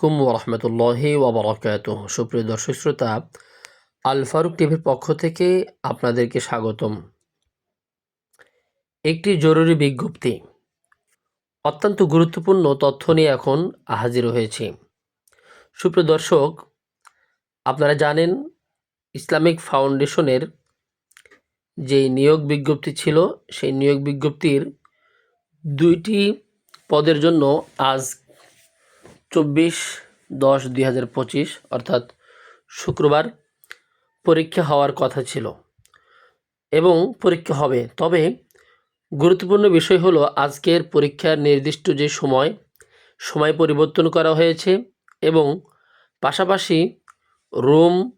আলাইকুম ওরহমতুল্লাহি ওবরাকাত সুপ্রিয় দর্শক শ্রোতা আল ফারুক টিভির পক্ষ থেকে আপনাদেরকে স্বাগতম। একটি জরুরি বিজ্ঞপ্তি, অত্যন্ত গুরুত্বপূর্ণ তথ্য নিয়ে এখন হাজির হয়েছি। সুপ্রিয় দর্শক, আপনারা জানেন, ইসলামিক ফাউন্ডেশনের যে নিয়োগ বিজ্ঞপ্তি ছিল, সেই নিয়োগ বিজ্ঞপ্তির দুইটি পদের জন্য আজ চব্বিশ দশ দুই হাজার পঁচিশ, অর্থাৎ শুক্রবার পরীক্ষা হওয়ার কথা ছিল। এবং পরীক্ষা হবে। তবে গুরুত্বপূর্ণ বিষয় হলো, আজকের পরীক্ষার নির্দিষ্ট যে সময় সময় পরিবর্তন করা হয়েছে এবং পাশাপাশি রুম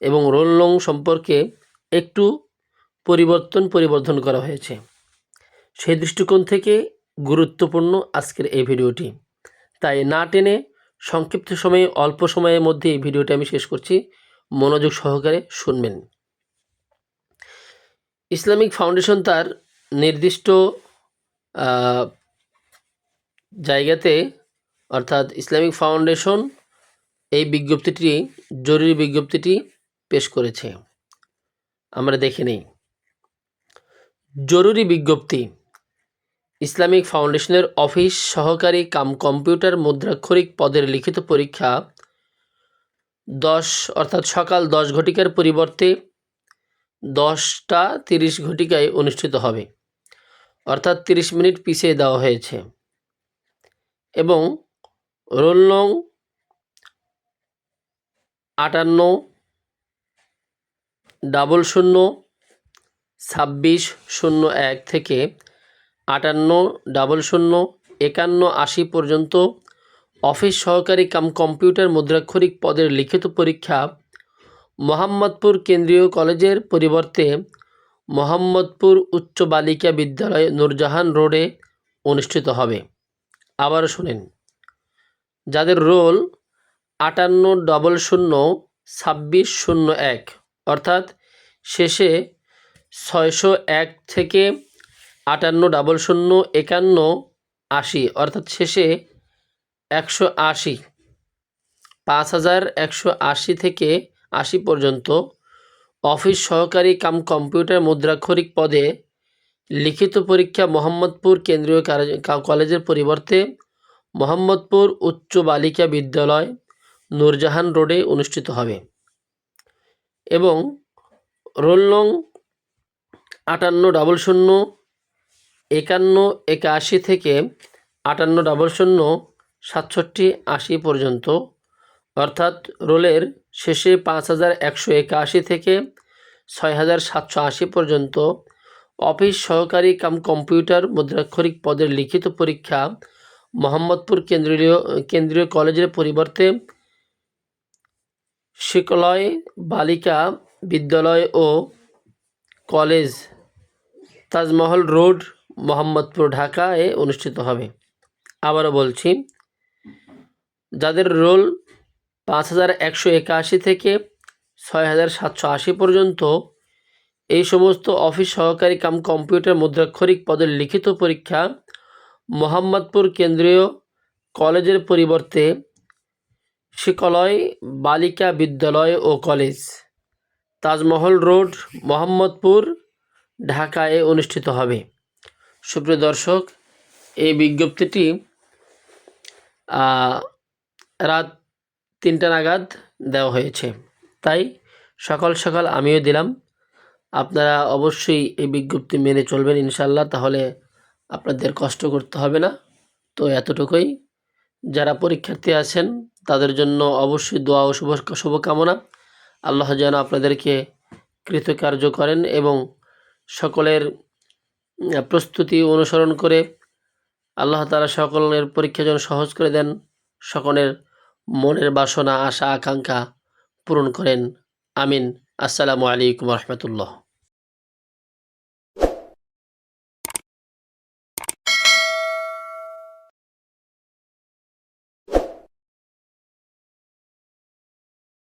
এবং রোল নং সম্পর্কে একটু পরিবর্তন পরিবর্তন করা হয়েছে। সেই দৃষ্টিকোণ থেকে গুরুত্বপূর্ণ আজকের এই ভিডিওটি। তাই না টেনে সংক্ষিপ্ত সময়ে, অল্প সময়ের মধ্যে ভিডিওটি আমি শেষ করছি। মনোযোগ সহকারে শুনবেন। ইসলামিক ফাউন্ডেশন তার নির্দিষ্ট জায়গাতে, অর্থাৎ ইসলামিক ফাউন্ডেশন এই বিজ্ঞপ্তিটি, জরুরি বিজ্ঞপ্তিটি পেশ করেছে। আমরা দেখে নেই। জরুরি বিজ্ঞপ্তি ইসলামিক ফাউন্ডেশনের অফিস সহকারী কাম কম্পিউটার মুদ্রাক্ষরিক পদের লিখিত পরীক্ষা, দশ অর্থাৎ সকাল দশ ঘটিকার পরিবর্তে দশটা তিরিশ ঘটিকায় অনুষ্ঠিত হবে। অর্থাৎ তিরিশ মিনিট পিছিয়ে দেওয়া হয়েছে। এবং রোল নং আটান্ন, ডাবল শূন্য, ছাব্বিশ শূন্য এক থেকে আটান্ন ডাবল শূন্য, একান্ন, আশি পর্যন্ত অফিস সহকারী কাম কম্পিউটার মুদ্রাক্ষরিক পদের লিখিত পরীক্ষা মোহাম্মদপুর কেন্দ্রীয় কলেজের পরিবর্তে মোহাম্মদপুর উচ্চ বালিকা বিদ্যালয় নূরজাহান রোডে অনুষ্ঠিত হবে। আবারও শুনেন। যাদের রোল আটান্ন ডবল শূন্য, ছাব্বিশ, শূন্য এক, অর্থাৎ শেষে ছয়শো এক থেকে আটান্ন ডাবল শূন্য, একান্ন, আশি, অর্থাৎ শেষে একশো আশি। পাঁচ হাজার একশো আশি থেকে আশি পর্যন্ত অফিস সহকারী কাম কম্পিউটার মুদ্রাক্ষরিক পদে লিখিত পরীক্ষা মোহাম্মদপুর কেন্দ্রীয় কলেজের পরিবর্তে মোহাম্মদপুর উচ্চ বালিকা বিদ্যালয় নূরজাহান রোডে অনুষ্ঠিত হবে। এবং রোল নং আটান্ন ডাবল শূন্য একান্ন, একাশি থেকে আটান্ন ডাবল শূন্য, সাতষট্টি, আশি পর্যন্ত। অর্থাৎ রোলের শেষে পাঁচ হাজার একশো একাশি থেকে ছয় হাজার সাতশো আশি পর্যন্ত। অফিস সহকারী কাম কম্পিউটার মুদ্রাক্ষরিক পদের লিখিত পরীক্ষা মোহাম্মদপুর কেন্দ্রীয় কেন্দ্রীয় কলেজের পরিবর্তে শিকলয় বালিকা বিদ্যালয় ও কলেজ তাজমহল রোড মোহাম্মদপুর ঢাকায় অনুষ্ঠিত হবে। আবারও বলছি, যাদের রোল পাঁচ হাজার একশো একাশি থেকে ছয় হাজার সাতশো আশি পর্যন্ত, এই সমস্ত অফিস সহকারী কাম কম্পিউটার মুদ্রাক্ষরিক পদের লিখিত পরীক্ষা মোহাম্মদপুর কেন্দ্রীয় কলেজের পরিবর্তে শিকলয়, বালিকা বিদ্যালয় ও কলেজ, তাজমহল রোড, মোহাম্মদপুর ঢাকায় অনুষ্ঠিত হবে। সুপ্রিয় দর্শক, এই বিজ্ঞপ্তিটি রাত তিনটা নাগাদ দেওয়া হয়েছে। তাই সকাল সকাল আমিও দিলাম। আপনারা অবশ্যই এই বিজ্ঞপ্তি মেনে চলবেন ইনশাল্লাহ তাহলে আপনাদের কষ্ট করতে হবে না। তো এতটুকুই। যারা পরীক্ষার্থী আছেন, তাদের জন্য অবশ্যই দোয়া ও শুভ, শুভকামনা। আল্লাহ যেন আপনাদেরকে কৃতকার্য করেন এবং সকলের প্রস্তুতি অনুসরণ করে আল্লাহ তালা সকলের পরীক্ষা যেন সহজ করে দেন, সকলের মনের বাসনা, আশা, আকাঙ্ক্ষা পূরণ করেন। আমিন। আসসালামু আলাইকুম রহমতুল্লাহ।